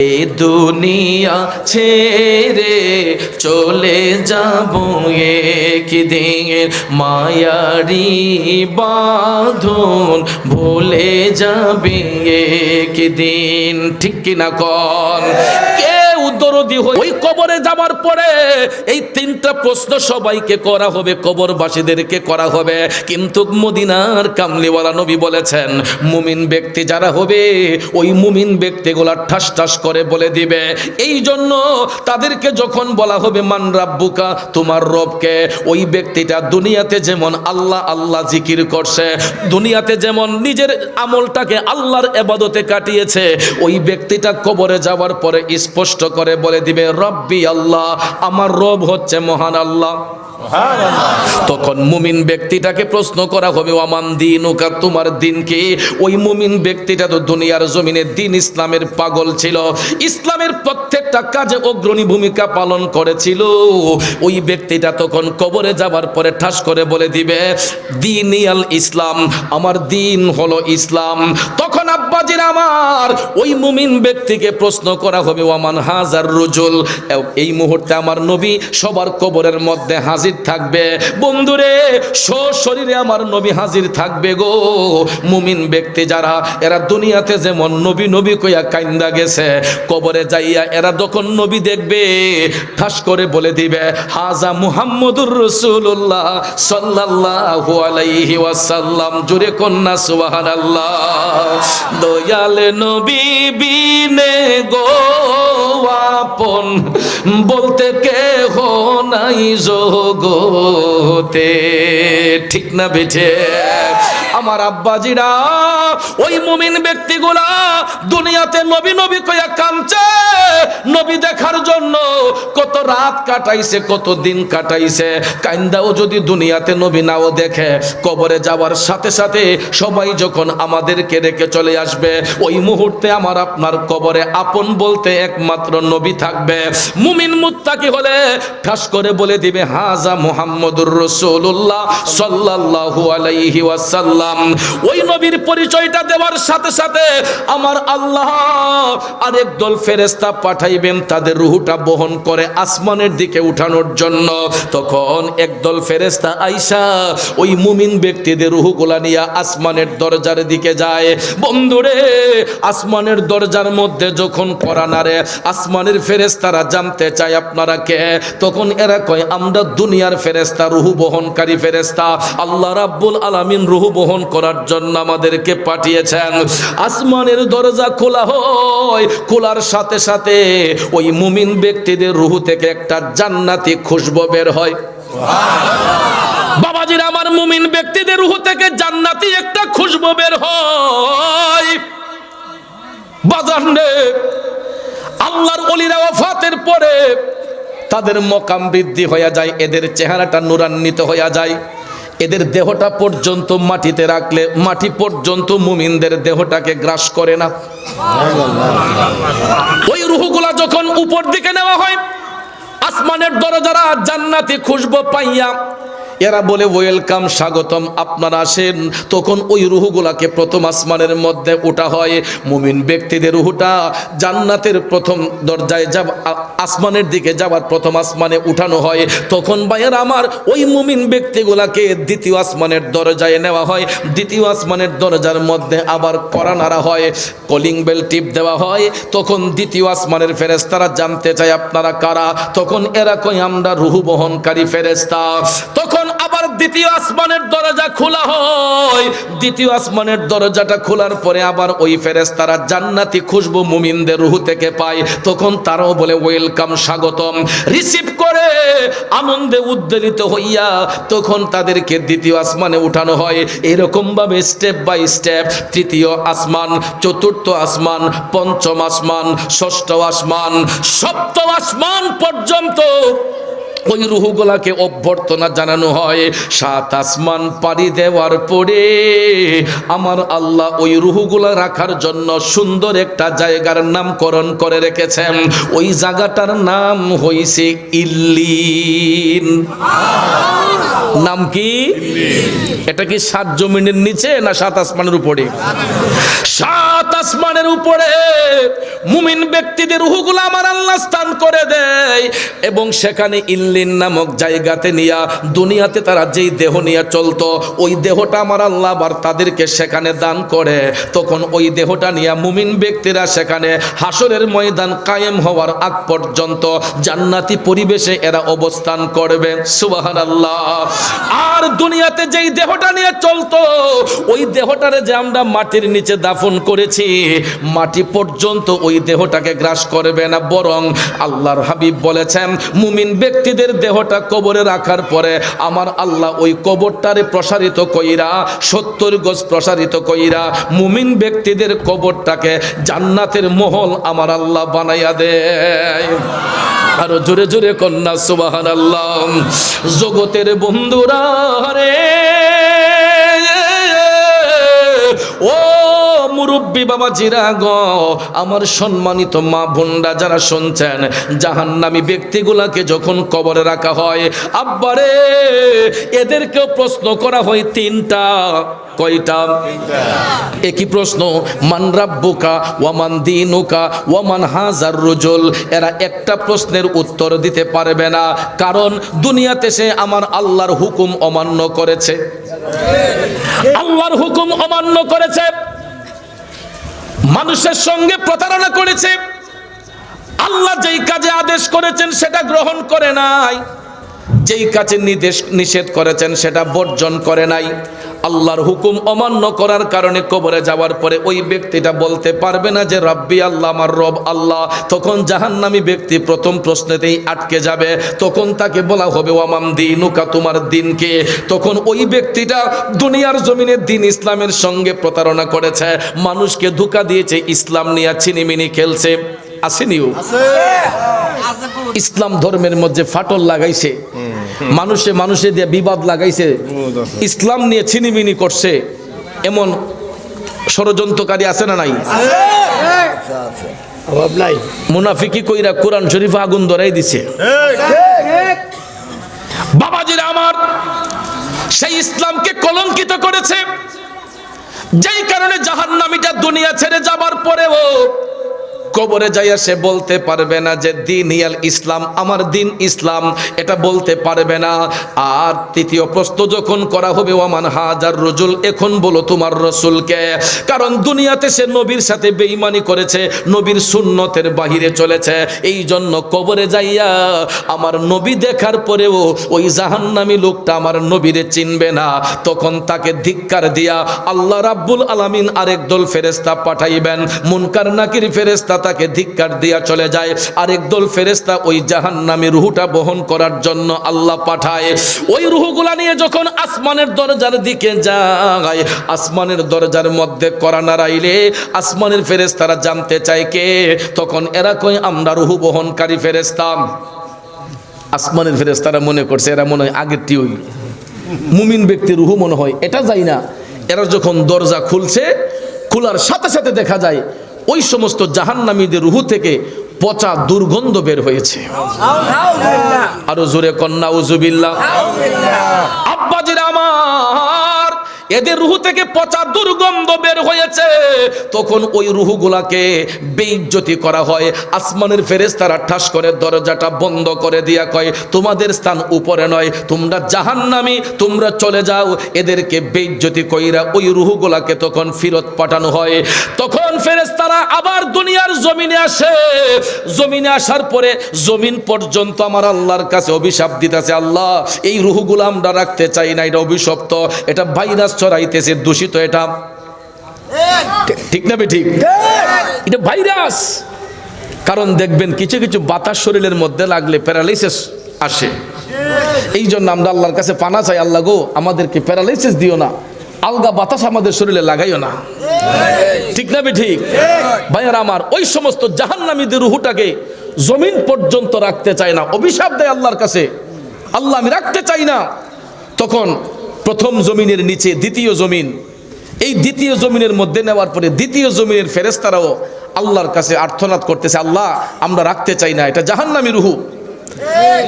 এ দুনিয়া ছেড়ে চলে যাব একদিন মায়ারি বাঁধন। ভুলে যাবে একদিন, ঠিক কিনা কন? কে হই। ওই কবরে পরে এই তিনটা প্রশ্ন সবাইকে করা হবে, কবরবাসীদেরকে করা হবে। কিন্তু মদিনার কামলিওয়ালা নবী বলেছেন, মুমিন ব্যক্তি যারা হবে, ওই মুমিন ব্যক্তিগুলা ঠাস ঠাস করে বলে দিবে। এই জন্য তাদেরকে যখন বলা হবে, মান রাব্বুকা, তোমার রবকে, ওই ব্যক্তিটা দুনিয়াতে যেমন আল্লাহ আল্লাহ জিকির করছে, দুনিয়াতে যেমন নিজের আমলটাকে আল্লাহর এবাদতে কাটিয়েছে, ওই ব্যক্তিটা কবরে যাওয়ার পরে স্পষ্ট করে বলে দিবে রব্বি আল্লাহ আমার রব হচ্ছে মহান আল্লাহ। তখন মুমিন ব্যক্তিটাকে প্রশ্ন করা হবে ওয়ামান দিন ওকা তোমার দিন কি? ওই মুমিন ব্যক্তিটা তো দুনিয়ার জমিনে দিন ইসলামের পাগল ছিল। ইসলামের প্রত্যেকটা কাজে অগ্রণী ভূমিকা পালন করেছিল। ওই ব্যক্তিটা তখন কবরে যাবার পরে ঠাস করে বলে দিবে দিন আল ইসলাম আমার দিন হলো ইসলাম। তখন আব্বাজির আমার। ওই মুমিন ব্যক্তিকে প্রশ্ন করা হবে, ওয়ামান হাজার রুজুল? এই মুহূর্তে আমার নবী সবার কবরের মধ্যে হাজির থাকবে। বন্ধুরে শরীরে আমার নবী হাজির থাকবে গো। মুমিন ব্যক্তি যারা, এরা দুনিয়াতে যেমন নবী নবী কইয়া কাইন্দা গেছে, কবরে যাইয়া এরা যখন নবী দেখবে, ঠাস করে বলে দিবে, হাজা মুহাম্মদুর রসুল্লাহ সাল্লাল্লাহু আলাইহি ওয়াসাল্লাম। জুরে কন্যা, সুবহানাল্লাহ। দয়াল নবী বিনে গো আপন বলতে কে হো নাই জগতে। ঠিক না বেঠে? আমার আব্বাজিরা, ওই মুমিন ব্যক্তিগুলা দুনিয়াতে নবী নবী কইয়া কামছে নবী দেখার জন্য কত রাত কাটাইছে, কত দিন কাটাইছে। কাইন্দাও যদি দুনিয়াতে নবী নাও দেখে, কবরে যাওয়ার সাথে সাথে সবাই যখন আমাদেরকে রেখে চলে আসবে, ওই মুহূর্তে আমার আপনার কবরে আপন বলতে একমাত্র নবী থাকবে। মুমিন মুত্তাকি হলে ঠাস করে বলে দিবে, হাজা মুহাম্মদুর রাসূলুল্লাহ সাল্লাল্লাহু আলাইহি ওয়াসাল্লাম। ওই নবীর পরিচয়টা দেওয়ার সাথে সাথে আমার আল্লাহ আরেক দল ফেরেশতা পাঠাইবেন, তাদের রুহুটা বহন করে আসমানের দিকে উঠানোর জন্য। তখন একদল ফেরেশতা আইসা ওই মুমিন ব্যক্তিদের রুহুগুলা নিয়ে আসমানের দরজার দিকে যায়। বন্ধুরে, আসমানের দরজার মধ্যে যখন করানারে আসমানের ফেরেশতারা জানতে চায় আপনারা কে? তখন এরা কয়, আমরা দুনিয়ার ফেরেস্তা রুহু বহনকারী ফেরেশতা। আল্লাহ রাব্বুল আলামিন রুহু বহন করার জন্য আমাদেরকে পাঠিয়েছেন। আসমানের দরজা খোলা হয় খোলার সাথে সাথে ওই মুমিন ব্যক্তিদের রুহু থেকে একটা জান্নাতি খুশবু বের হয়। বাবাজির আমার মুমিন ব্যক্তিদের রুহু থেকে জান্নাতি একটা খুশবু বের হয়। বাজার আল্লাহর অলিরা ওফাতের পরে তাদের মকাম বৃদ্ধি হয়ে যায় এদের চেহারাটা নুরান্বিত হয়ে যায়। এদের দেহটা পর্যন্ত মাটিতে রাখলে মাটি পর্যন্ত মুমিনদের দেহটাকে গ্রাস করে না। ওই রুহগুলা যখন উপর দিকে নেওয়া হয়, আসমানের দরজারা জান্নাতি খুশবু পাইয়া এরা বলে, ওয়েলকাম, স্বাগতম, আপনারা আসেন। তখন ওই রুহুগুলাকে প্রথম আসমানের মধ্যে উঠা হয়। মুমিন ব্যক্তিদের রুহুটা জান্নাতের প্রথম দরজায় যাব আসমানের দিকে যাবার প্রথম আসমানে উঠানো হয়। তখন ভাইয়ের আমার ওই মুমিন ব্যক্তিগুলাকে দ্বিতীয় আসমানের দরজায় নেওয়া হয়। দ্বিতীয় আসমানের দরজার মধ্যে আবার করা নাড়া হয়, কলিং বেল টিপ দেওয়া হয়। তখন দ্বিতীয় আসমানের ফেরেস্তারা জানতে চায়, আপনারা কারা? তখন এরা কই আমরা রুহু বহনকারী ফেরেস্তা তখন আবার দ্বিতীয় আসমানের দরজা খোলা হয়। দ্বিতীয় আসমানের দরজাটা খোলার পরে আবার ওই ফেরেস্তারা জান্নাতি খুশবু মুমিনদের রুহু থেকে পায়। তখন তারাও বলে, ওয়েলকাম, স্বাগতম। রিসিভ করে আনন্দে উদ্বেলিত হইয়া তখন তাদেরকে দ্বিতীয় আসমানে উঠানো হয়। এরকম ভাবে স্টেপ বাই স্টেপ তৃতীয় আসমান, চতুর্থ আসমান, পঞ্চম আসমান, ষষ্ঠ আসমান, সপ্তম আসমান পর্যন্ত ওই রুহুগুলাকে অভ্যর্থনা জানানো হয় সাত আসমান পাড়ি দেওয়ার পরে আমার আল্লাহ ওই রুহুগুলা রাখার জন্য সুন্দর একটা জায়গার নামকরণ করে রেখেছেন। ওই জায়গাটার নাম হইছে ইল্লিন। নাম কি? এটা কি সাত জমিনের নিচে না সাত আসমানের উপরে? সাত আসমানের উপরে মুমিন ব্যক্তিদের রুহগুলো আমার আল্লাহ স্থান করে দেয় এবং সেখানে ইল্লিন নামক জায়গাতে নিয়া দুনিয়াতে তারা যেই দেহ নিয়ে চলতো, ওই দেহটা আমার আল্লাহ আবার তাদেরকে সেখানে দান করে। তখন ওই দেহটা নিয়ে মুমিন ব্যক্তিরা সেখানে হাসরের ময়দান কায়েম হওয়ার আগ পর্যন্ত জান্নাতি পরিবেশে এরা অবস্থান করবে। সুবাহান আল্লাহ আর দুনিয়াতে যেই দেহটা নিয়ে চলতো, ওই দেহটারে যে আমরা মাটির নিচে দাফন করেছি মাটি পর্যন্ত ওই দেহটাকে গ্রাস করবে না, বরং আল্লাহর হাবিব বলেছেন, মুমিন ব্যক্তিদের দেহটা কবরে রাখার পরে আমার আল্লাহ ওই কবরটারে প্রসারিত কইরা, সত্তর গজ প্রসারিত কইরা মুমিন ব্যক্তিদের কবরটাকে জান্নাতের মহল আমার আল্লাহ বানাইয়া দেয়। আরও জোরে জোরে কন্যা সুবাহান আল্লাহ জগতের বন্ধুরা রে। মুরব্বী বাবা জিরা গ আমার সম্মানিত মা বোনরা যারা শুনছেন জাহান্নামী ব্যক্তিগুলাকে যখন কবরে রাখা হয় আব্বারে এদেরকেও প্রশ্ন করা হয় তিনটা। কয়টা? একই প্রশ্ন মান রাব্বুকা ওয়ামান দিনুকা ওয়ামান হাজার রুজুল? এরা একটা প্রশ্নের উত্তর দিতে পারবে না কারণ দুনিয়াতে সে আমার আল্লাহর হুকুম অমান্য করেছে। আল্লাহর হুকুম অমান্য করেছে। মানুষের সঙ্গে প্রতারণা করেছে। আল্লাহ যেই কাজে আদেশ করেছেন সেটা গ্রহণ করে নাই। যেই কাজে নির্দেশ নিষেধ করেছেন সেটা বর্জন করে নাই। আল্লাহর হুকুম অমান্য করার কারণে কবরে যাওয়ার পরে ওই ব্যক্তিটা বলতে পারবে না যে রব্বি আল্লাহ আমার রব আল্লাহ। তখন জাহান্নামী ব্যক্তি প্রথম প্রশ্নেতেই আটকে যাবে। তখন তাকে বলা হবে ওয়ামাম দিনুকা তোমার দিনকে তখন ওই ব্যক্তিটা দুনিয়ার জমিনের দিন ইসলামের সঙ্গে প্রতারণা করেছে। মানুষকে ধোকা দিয়েছে ইসলাম নিয়ে ছিনিমিনি খেলছে। আসেনিও? ইসলাম ধর্মের মধ্যে ফাটল লাগাইছে। মানুষে মানুষে দিয়ে বিবাদ লাগাইছে। ইসলাম নিয়ে ছিনিমিনি করছে। এমন ষড়যন্ত্রকারী আছে না নাই? মুনাফিকি কইরা কোরআন শরীফ আগুন ধরাই দিছে। বাবাজিরা আমার সেই ইসলামকে কলঙ্কিত করেছে। যেই কারণে জাহান্নামীটা দুনিয়া ছেড়ে যাবার পরেও কবরে যাইয়া সে বলতে পারবে না যে, দিন ইয়াল ইসলাম, আমার দিন ইসলাম। এটা বলতে পারবে না। আর তৃতীয় প্রশ্ন যখন করা হবে, ওয়ামান হাজার রজুল, এখন বলো তোমার রসুলকে। কারণ দুনিয়াতে সে নবীর সাথে বেঈমানি করেছে, নবীর সুন্নতের বাহিরে চলেছে। এই জন্য কবরে যাইয়া আমার নবী দেখার পরেও ওই জাহান্নামী লোকটা আমার নবীরে চিনবে না। তখন তাকে ধিক্কার দিয়া আল্লাহ রাব্বুল আলামিন আরেক দল ফেরেস্তা পাঠাইবেন। মুনকার নাকির ফেরেস্তা তাকে ধিক্কার দিয়া চলে যায়। আরেক দল ফেরেস্তা ওই জাহান্নামী রুহুটা বহন করার জন্য আল্লাহ পাঠায়। ওই রুহুগুলা নিয়ে যখন আসমানের দরজার দিকে যায়, আসমানের দরজার মধ্যে করা নাড়াইলে আসমানের ফেরেস্তারা জানতে চায় কে? তখন এরা কই আমরা রুহু বহনকারী ফেরেস্তা আসমানের ফেরেস্তারা মনে করছে, এরা মনে হয় আগেরটি ওই মুমিন ব্যক্তি রুহু মনে হয়, এটা যাই না। এরা যখন দরজা খুলছে, খোলার সাথে সাথে দেখা যায় ওই সমস্ত জাহান্নামীদের রুহু থেকে পচা দুর্গন্ধ বের হয়েছে। আরও জোরে কন্যা উজুবিল্লা আব্বাজির আমার। এদের রুহু থেকে পচা দুর্গন্ধ বের হয়েছে। তখন ওই রুহুগুলাকে বেইজ্জতি করা হয়। আসমানের ফেরেস্তারা ঠাস করে দরজাটা বন্ধ করে দিয়া কয়, তোমাদের স্থান উপরে নয়, তোমরা জাহান্নামী, তোমরা চলে যাও। এদেরকে বেইজ্জতি কইরা ওই রুহুগুলাকে তখন ফিরত পাঠানো হয়। তখন ফেরেস্তারা আবার দুনিয়ার জমিনে আসে। জমিনে আসার পরে জমিন পর্যন্ত আমার আল্লাহর কাছে অভিশাপ দিতেছে, আল্লাহ, এই রুহুগুলো আমরা রাখতে চাই না, এটা অভিশপ্ত, এটা ভাইরাস ছড়াইতেছে দূষিত এটা। ঠিক না ঠিক? এটা ভাইরাস। কারণ দেখবেন কিছু কিছু বাতাস শরীরের মধ্যে লাগলে প্যারালাইসিস আসে। এই জন্য আমরা আল্লাহর কাছে পানা চাই, আল্লাহ গো, আমাদেরকে প্যারালাইসিস দিও না। আলগা বাতাস আমাদের শরীরে লাগাইও না। ঠিক না ঠিক? ভাইয়ার আমার, ওই সমস্ত জাহান্নামীদের রুহুটাকে জমিন পর্যন্ত রাখতে চায় না। অভিশাপ দেয় আল্লাহর কাছে। আল্লাহ আমি রাখতে চাই না। তখন প্রথম জমিনের নিচে দ্বিতীয় জমিন। এই দ্বিতীয় জমিনের মধ্যে নেওয়ার পরে দ্বিতীয় জমিনের ফেরেস্তারাও আল্লাহর কাছে আর্থনাদ করতেছে, আল্লাহ, আমরা রাখতে চাই না, এটা জাহান্নামি রুহু।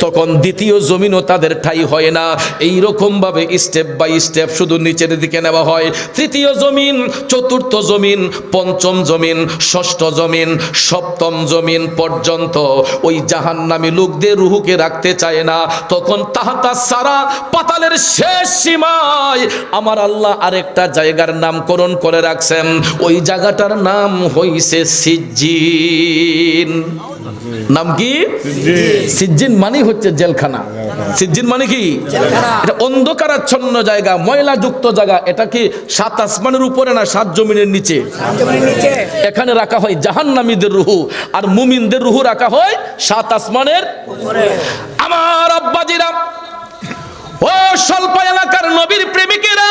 তখন দ্বিতীয় জমিনও তাদের ঠাই হয় না। এই রকম ভাবে স্টেপ বাই স্টেপ শুধু নিচের দিকে নেওয়া হয়। তৃতীয় জমিন চতুর্থ জমিন পঞ্চম জমিন ষষ্ঠ জমিন সপ্তম জমিন পর্যন্ত। ওই জাহান্নামী লোকদের রুহুকে রাখতে চায় না। তখন তাহাতা সারা পাতালের শেষ সীমায় আমার আল্লাহ আরেকটা জায়গার নামকরণ করে রাখছেন। ওই জায়গাটার নাম হইছে সিজ্জিন। নাম কি? সিজ্জিন মানে হচ্ছে জেলখানা। সিজ্জিন মানে কি? এটা অন্ধকারাচ্ছন্ন জায়গা ময়লাযুক্ত জায়গা। এটা কি সাত আসমানের উপরে না সাত জমিনের নিচে? এখানে রাখা হয় জাহান্নামীদের রুহু আর মুমিনদের রুহু রাখা হয় সাত আসমানের আমার আব্বাজিরা ও স্বল্প এলাকার নবীর প্রেমিকেরা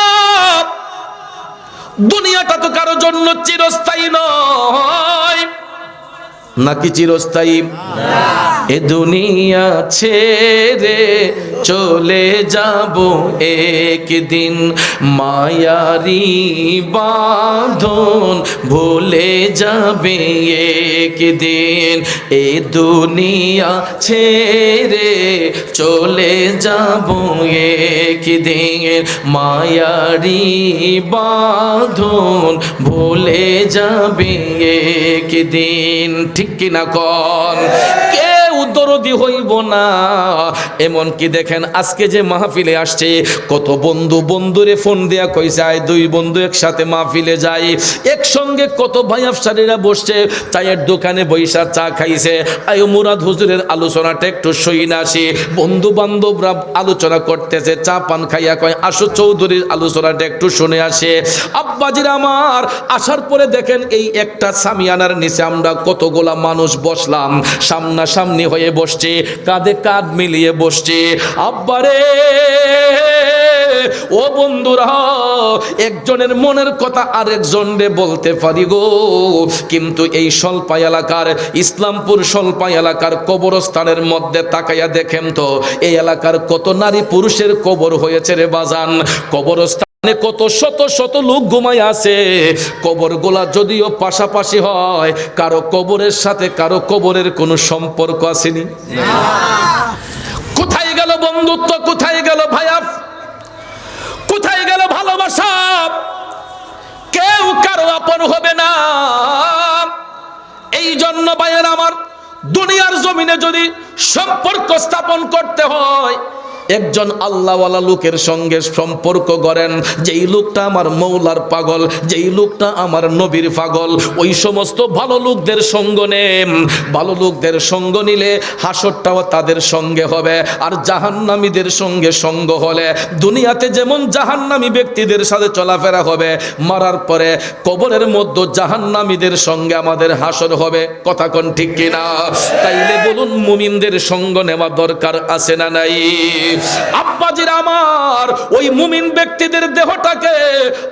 দুনিয়াটা তো কারও জন্য চিরস্থায়ী নয়। নাকি চিরস্থায়ী? এ দুনিয়া ছেড়ে চলে যাব একদিন। মায়ারি বাঁধন ভুলে যাবে একদিন। এ দুনিয়া ছেড়ে চলে যাব একদিন। মায়ারি বাঁধন ভুলে যাবে একদিন। ঠিক কিনা কর? কেউ দরদি হইব না। এমন কি দেখেন, আজকে যে মাহফিলে আসছে, কত বন্ধু বন্ধুরে ফোন দেয়া কইছে আয় দুই বন্ধু একসাথে মাহফিলে যাই। একসঙ্গে কত ভাই আফসারিরা বসছে, চায়ের দোকানে বৈশা চা খাইছে। আয় মুরাদ হুজুরের আলোচনাটা একটু সই না আসি। বন্ধু বান্ধবরা আলোচনা করতেছে, চা পান খাইয়া কয়, আসো চৌধুরীর আলোচনাটা একটু শুনে আসে। আব্বাজির আমার, আসার পরে দেখেন, এই একটা সামিয়ানার নিচে আমরা কতগুলা মানুষ বসলাম। সামনাসামনি হয়ে বসছে, কাঁধে কাঁধ মিলিয়ে বসছে। আব্বারে, ও বন্ধুরা, একজনের মনের কথা আরেকজন রে বলতে পারি গো। কিন্তু এই স্বল্পা এলাকার, ইসলামপুর স্বল্পা এলাকার কবরস্থানের মধ্যে তাকাইয়া দেখেন তো, এই এলাকার কত নারী পুরুষের কবর হয়েছে রে বাজান। কবরস্থান মানে কত শত শত লোক ঘুমাই আছে। কবরগুলা যদিও পাশাপাশি হয়, কারও কবরের সাথে কারও কবরের কোনো সম্পর্ক আসেনি। কোথায় গেল বন্ধুত্ব? কোথায় গেল ভাইয়া কোথায় গেল ভালোবাসা? কেউ কারও আপন হবে না। এই জন্য ভাইয়ের আমার, দুনিয়ার জমিনে যদি সম্পর্ক স্থাপন করতে হয় একজন আল্লাহওয়ালা লোকের সঙ্গে সম্পর্ক করেন, যেই লোকটা আমার মৌলার পাগল, যেই লোকটা আমার নবীর পাগল, ওই সমস্ত ভালো লোকদের সঙ্গ নে ভালো লোকদের সঙ্গ নিলে হাসরটাও তাদের সঙ্গে হবে, আর জাহান্নামীদের সঙ্গে সঙ্গ হলে দুনিয়াতে যেমন জাহান্নামী ব্যক্তিদের সাথে চলাফেরা হবে, মারার পরে কবরের মধ্যে জাহান্নামীদের সঙ্গে আমাদের হাসর হবে। কথা কোন ঠিক কিনা? তাইলে বলুন, মুমিনদের সঙ্গ নেওয়া দরকার আছে না নাই? আব্বাজির আমার ওই মুমিন ব্যক্তিদের দেহটাকে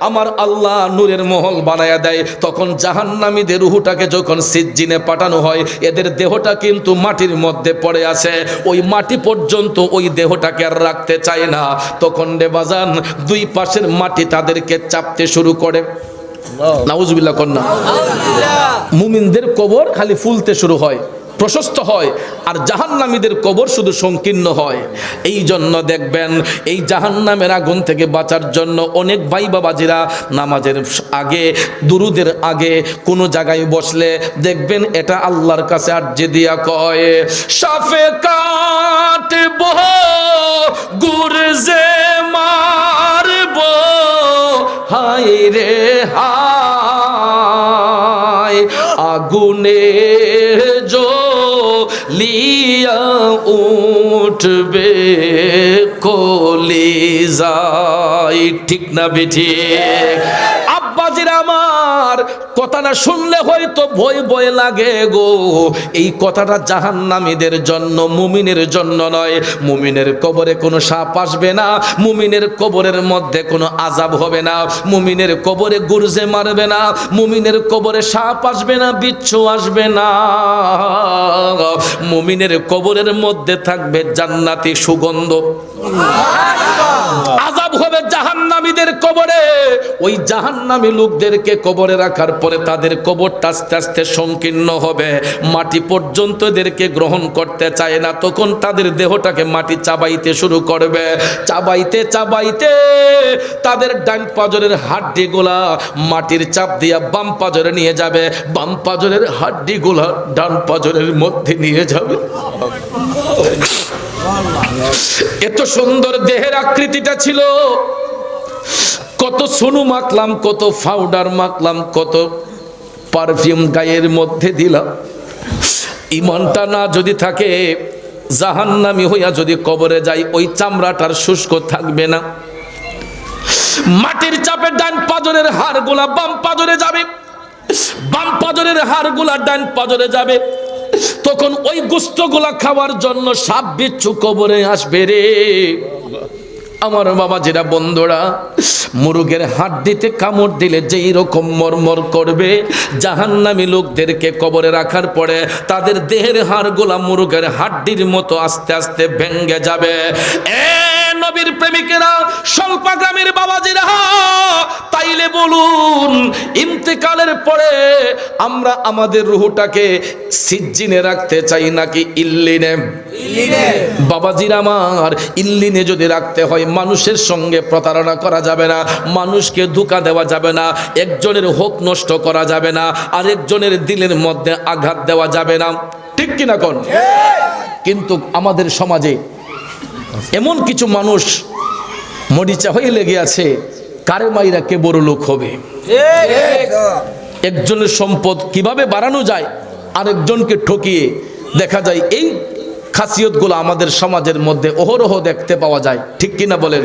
আমার আল্লাহ নূরের মহল বানায়া দেয়। তখন জাহান্নামীদের রুহুটাকে যখন সিজ্জিনে পাঠানো হয় এদের দেহটা কিন্তু মাটির মধ্যে পড়ে আছে। ওই মাটি পর্যন্ত ওই দেহটাকে আর রাখতে চায় না। তখন রে বাজান দুই পাশের মাটি তাদেরকে চাপতে শুরু করে। নাউজুবিল্লাহ কন্যা মুমিনদের কবর খালি ফুলতে শুরু হয়। প্রশস্ত হয় আর জাহান্নামীদের কবর শুধু সংকীর্ণ হয়। এই জন্য দেখবেন, এই জাহান্নামের আগুন থেকে বাঁচার জন্য অনেক ভাই বাবাজিরা নামাজের আগে, দুরুদের আগে কোনো জায়গায় বসলে দেখবেন এটা আল্লাহর কাছে আর্জি দিয়া কয়, সাফে কাটব, গুরজে মারব, হায় রে হায়, আগুনে জো লিয়া উঠবে কলি যাই ঠিক না বেঠি আব্বাজির আমার কথাটা শুনলে হয়তো ভয় ভয় লাগে গো। এই কথাটা জাহান্নামীদের জন্য মুমিনের জন্য নয়। মুমিনের কবরে কোনো সাপ আসবে না মুমিনের কবরের মধ্যে কোনো আজাব হবে না মুমিনের কবরে গুরজে মারবে না মুমিনের কবরে সাপ আসবে না বিচ্ছু আসবে না। মুমিনের কবরের মধ্যে থাকবে জান্নাতি সুগন্ধ। আজাব হবে জাহান্নামীদের কবরে। ওই জাহান্নামী লোকদেরকে কবরে রাখার পরে তাদের কবরটা আস্তে আস্তে সংকীর্ণ হবে। মাটি পর্যন্ত এদেরকে গ্রহণ করতে চায় না, তখন তাদের দেহটাকে মাটি চাবাইতে শুরু করবে। চাবাইতে চাবাইতে তাদের ডান পাজরের হাড্ডিগুলা মাটির চাপ দিয়া বাম পাজরে নিয়ে যাবে। বাম পাজরের হাড্ডিগুলা ডান পাজরের মধ্যে নিয়ে যাবে। এত সুন্দর দেহের আকৃতিটা ছিল। কত সোনু মাখলাম, কত পাউডার মাখলাম, কত পারফিউম গায়ের মধ্যে দিলাম। ইমানটা না যদি থাকে, জাহান্নামি হইয়া যদি কবরে যাই, ওই চামড়াটার শুষ্ক থাকবে না। মাটির চাপে ডান পাজরের হাড়গুলা বাম পাজরে যাবে। বাম পাজরের হাড়গুলা ডান পাজরে যাবে। তখন ওই গুস্তগুলা খাওয়ার জন্য সাপ বিচ্ছু কবরে আসবে রে। আমার বাবা যেটা বন্ধুরা, মুরুগের মুরগের হাড্ডিতে কামড় দিলে যেই রকম মরমর করবে, জাহান্নামী লোকদেরকে কবরে রাখার পরে তাদের দেহের হাড়গুলা মুরগের হাড্ডির মতো আস্তে আস্তে ভেঙ্গে যাবে। এ নবীর প্রেমিকেরা স্বল্পগ্রামের বাবাজিরা তাইলে বলুন ইন্তেকালের পরে আমরা আমাদের রুহুটাকে সিজ্জিনে রাখতে চাই নাকি ইল্লিনে? বাবাজির আমার ইল্লিনে যদি রাখতে হয় মানুষের সঙ্গে প্রতারণা করা যাবে না মানুষকে ধোকা দেওয়া যাবে না একজনের হোক নষ্ট করা যাবে না আরেকজনের দিলের মধ্যে আঘাত দেওয়া যাবে না। ঠিক কিনা কোন? কিন্তু আমাদের সমাজে এমন কিছু মানুষ মরিচা হয়ে লেগে আছে, কারে মাইরা কে বড় লোক হবে? একজনের সম্পদ কীভাবে বাড়ানো যায়, আরেকজনকে ঠকিয়ে দেখা যায় এই খাসিয়তগুলো আমাদের সমাজের মধ্যে অহরহ দেখতে পাওয়া যায়। ঠিক কিনা বলেন?